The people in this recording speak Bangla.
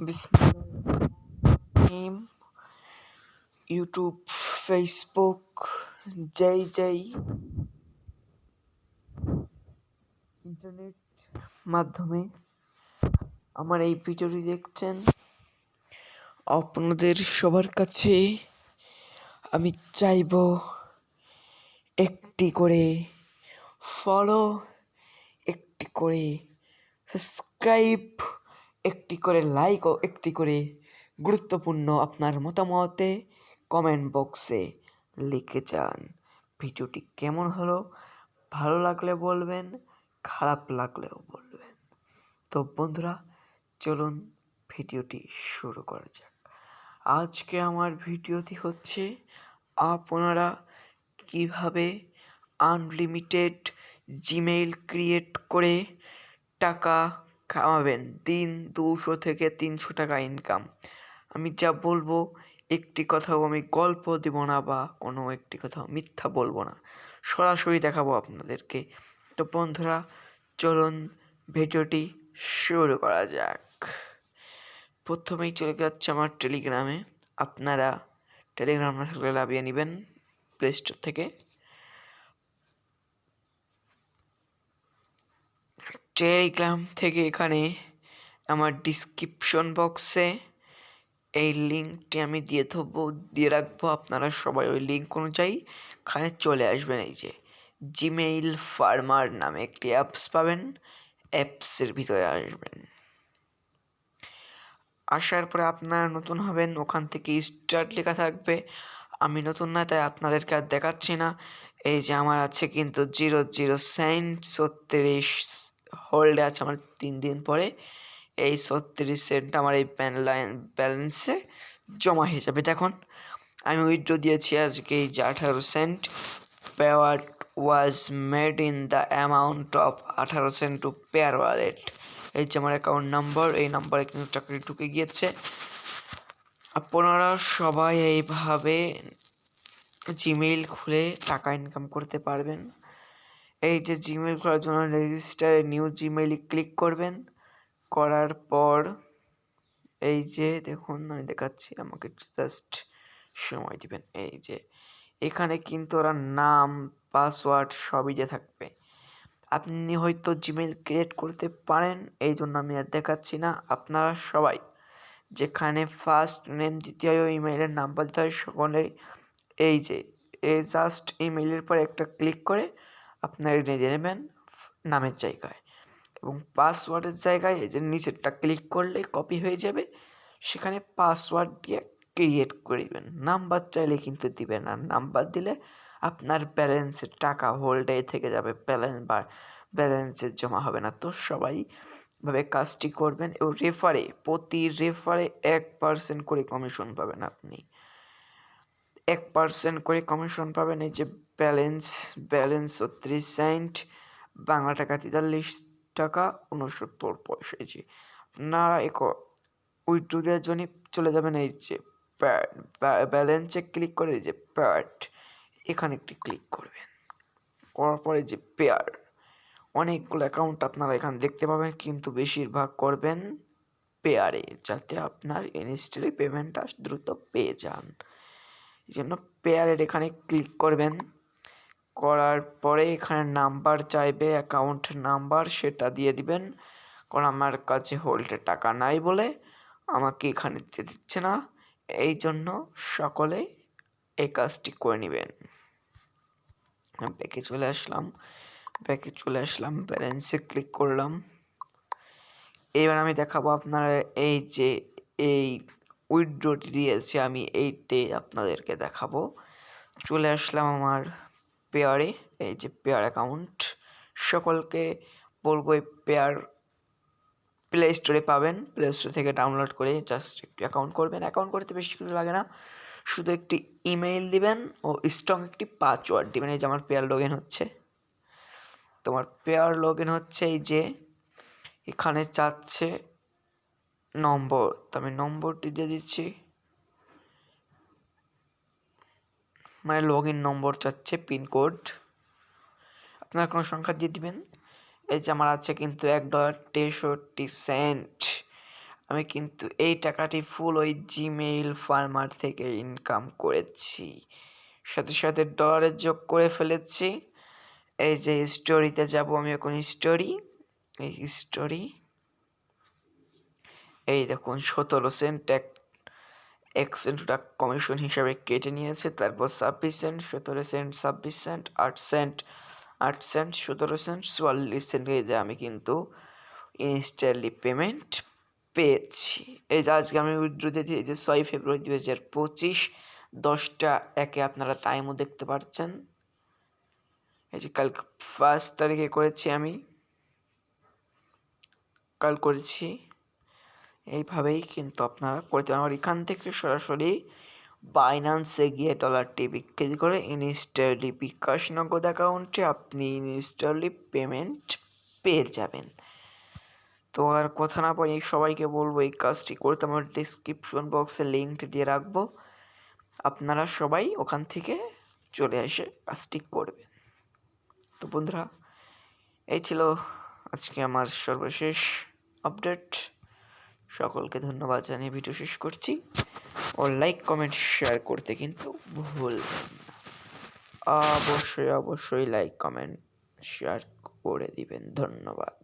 বিসমিম ইউটিউব ফেসবুক যেই যেই ইন্টারনেট মাধ্যমে আমার এই ভিডিওটি দেখছেন। আপনাদের সবার কাছে আমি চাইব একটি করে ফলো একটি করে সাবস্ক্রাইব একটি করে লাইক ও একটি করে গুরুত্বপূর্ণ আপনার মতামতে কমেন্ট বক্সে লিখে যান। ভিডিওটি কেমন হলো? ভালো লাগলে বলবেন, খারাপ লাগলেও বলবেন। তো বন্ধুরা, চলুন ভিডিওটি শুরু করা যাক। আজকে আমার ভিডিওটি হচ্ছে, আপনারা কীভাবে আনলিমিটেড জিমেইল ক্রিয়েট করে টাকা কামাবেন। দিন দুশো থেকে তিনশো টাকা ইনকাম আমি যা বলব, একটি কথাও আমি গল্প দেব না বা কোনো একটি কথাও মিথ্যা বলব না। সরাসরি দেখাবো আপনাদেরকে। তো বন্ধুরা, চলুন ভিডিওটি শুরু করা যাক। প্রথমেই চলে যাচ্ছে আমার টেলিগ্রামে। আপনারা টেলিগ্রাম না থাকলে লাভিয়ে নেবেন, প্লে স্টোর থেকে। টেলিগ্রাম থেকে এখানে আমার ডিসক্রিপশন বক্সে এই লিঙ্কটি আমি দিয়ে দেবো দিয়ে রাখব। আপনারা সবাই ওই লিঙ্ক অনুযায়ী এখানে চলে আসবেন। এই যে জিমেইল ফার্মার নামে একটি অ্যাপস পাবেন অ্যাপসের ভিতরে আসবেন। আসার পরে আপনারা নতুন হবেন, ওখান থেকে স্টার্ট লেখা থাকবে। আমি নতুন না, তাই আপনাদেরকে আর দেখাচ্ছি না। এই যে আমার আছে কিন্তু জিরো জিরো সেন্ট ছত্রিশ হোল্ডে আছে আমার তিন দিন পরে। এই ছত্রিশ সেন্ট আমার এই লাইন ব্যালেন্সে জমা হয়ে যাবে। দেখুন, আমি উইথড্র দিয়েছি আজকে এই যে আঠারো cent. Payeer was made in the amount of আঠারো সেন্ট টু পেয়ার ওয়ালেট এই যে আমার অ্যাকাউন্ট নাম্বার এই নাম্বারে কিন্তু চাকরি ঢুকে গিয়েছে। আপনারা সবাই এইভাবে জিমেইল খুলে টাকা ইনকাম করতে পারবেন। এই যে জিমেইল খোলার জন্য রেজিস্টারে নিউ জিমেইলে ক্লিক করবেন। করার পর এই যে দেখুন, আমি দেখাচ্ছি, আমাকে জাস্ট সময় দিবেন। এই যে এখানে কিন্তু ওরা নাম পাসওয়ার্ড সবই যে থাকবে। আপনি হয়তো জিমেইল ক্রিয়েট করতে পারেন, এই জন্য আমি আর দেখাচ্ছি না। আপনারা সবাই যেখানে ফার্স্ট নেম দিতে হয় ইমেইলের নাম্বার দিতে হয় সকলে এই যে, এই জাস্ট ইমেইলের পর একটা ক্লিক করে আপনার নিয়ে নেবেন নামের জায়গায়। এবং পাসওয়ার্ডের জায়গায় এই যে নিচেরটা ক্লিক করলে কপি হয়ে যাবে। সেখানে পাসওয়ার্ড দিয়ে ক্রিয়েট করে দেবেন। নাম্বার চাইলে কিন্তু দিবে না। নাম্বার দিলে আপনার ব্যালেন্সের টাকা হোল্ডে থেকে যাবে। ব্যালেন্স বা ব্যালেন্সের জমা হবে না। তো সবাই ভাবে কাজটি করবেন এবং রেফারে প্রতি রেফারে এক পার্সেন্ট করে কমিশন পাবেন আপনি। এক পার্সেন্ট করে কমিশন পাবেন এই যে ব্যালেন্স ব্যালেন্স ছত্রিশ সেন্ট বাংলা টাকা তেতাল্লিশ টাকা উনসত্তর পয়সা, এই যে আপনারা এক উইথড্র দেওয়ার জন্য চলে যাবেন এই যে ব্যালেন্সে ক্লিক করে এই যে প্যাড এখানে একটি ক্লিক করবেন। করার পরে যে পেয়ার অনেকগুলো অ্যাকাউন্ট আপনারা এখানে দেখতে পাবেন, কিন্তু বেশিরভাগ করবেন পেয়ারে যাতে আপনার ইনস্টলি পেমেন্টটা দ্রুত পেয়ে যান। এই জন্য পেয়ারের এখানে ক্লিক করবেন। করার পরে এখানে নাম্বার চাইবে অ্যাকাউন্ট নাম্বার সেটা দিয়ে দিবেন। কারণ আমার কাছে হোল্ডে টাকা নাই বলে আমাকে এখানে দিতে দিচ্ছে না। এই জন্য সকলে এই কাজটি করে নেবেন। ব্যাকে চলে আসলাম। ব্যাকে চলে আসলাম ব্যালেন্সে ক্লিক করলাম। এবার আমি দেখাবো আপনারা এই যে এই উইথড্রটি দিয়েছি আমি এইটে আপনাদেরকে দেখাবো। চলে আসলাম আমার পেয়ারে এই যে পেয়ার অ্যাকাউন্ট সকলকে বলব এই পেয়ার প্লে স্টোরে পাবেন। প্লে স্টোর থেকে ডাউনলোড করে জাস্ট একটি অ্যাকাউন্ট করবেন। অ্যাকাউন্ট করতে বেশি কিছু লাগে না। শুধু একটি ইমেইল দিবেন ও স্ট্রং একটি পাসওয়ার্ড দিবেন। এই যে আমার পেয়ার লগ হচ্ছে। তোমার পেয়ার লগ হচ্ছে এই যে, এখানে চাচ্ছে নম্বর। তো আমি নম্বরটি দিয়ে দিচ্ছি। মানে লগ ইন নম্বর চাচ্ছে, পিনকোড। আপনার কোনো সংখ্যা দিয়ে দিবেন? এই যে আমার আছে কিন্তু এক ডলার তেষট্টি সেন্ট। আমি কিন্তু এই টাকাটি ফুল ওই জিমেইল ফার্মার থেকে ইনকাম করেছি। সাথে সাথে ডলারে যোগ করে ফেলেছি। এই যে স্টোরিতে যাব আমি এখন স্টোরি এই স্টোরি এই দেখুন, সতেরো সেন্ট এক এক সেন্ট ওটা কমিশন হিসাবে কেটে নিয়েছে, তারপর ছাব্বিশ সেন্ট সতেরো সেন্ট ছাব্বিশ সেন্ট আট সেন্ট আট সেন্ট সতেরো সেন্ট চুয়াল্লিশ সেন্ট এই যে আমি কিন্তু ইনস্ট্যান্টলি পেমেন্ট পেয়েছি। এই যে আজকে আমি উইথড্র দিয়ে এই যে ছয় ফেব্রুয়ারি দু হাজার পঁচিশ, দশটা একে আপনারা টাইমও দেখতে পাচ্ছেন এই যে কাল ফার্স্ট তারিখে করেছি আমি, কাল করেছি। এইভাবেই কিন্তু আপনারা করতে পারেন। আর এখান থেকে সরাসরি বাইন্যান্সে গিয়ে ডলারটি বিক্রি করে ইনস্ট্যান্টলি বিকাশ নগদ অ্যাকাউন্টে আপনি ইনস্ট্যান্টলি পেমেন্ট পেয়ে যাবেন। তো আর কথা না পারি সবাইকে বলব এই কাজটি করতে আমার ডিসক্রিপশন বক্সে লিঙ্ক দিয়ে রাখব। আপনারা সবাই ওখান থেকে চলে এসে কাজটি করবেন। তো বন্ধুরা, এই ছিল আজকে আমার সর্বশেষ আপডেট সকলকে ধন্যবাদ জানিয়ে ভিডিও শেষ করছি। ও লাইক কমেন্ট শেয়ার করতে কিন্তু ভুলবেন না। অবশ্যই অবশ্যই লাইক কমেন্ট শেয়ার করে দিবেন। ধন্যবাদ।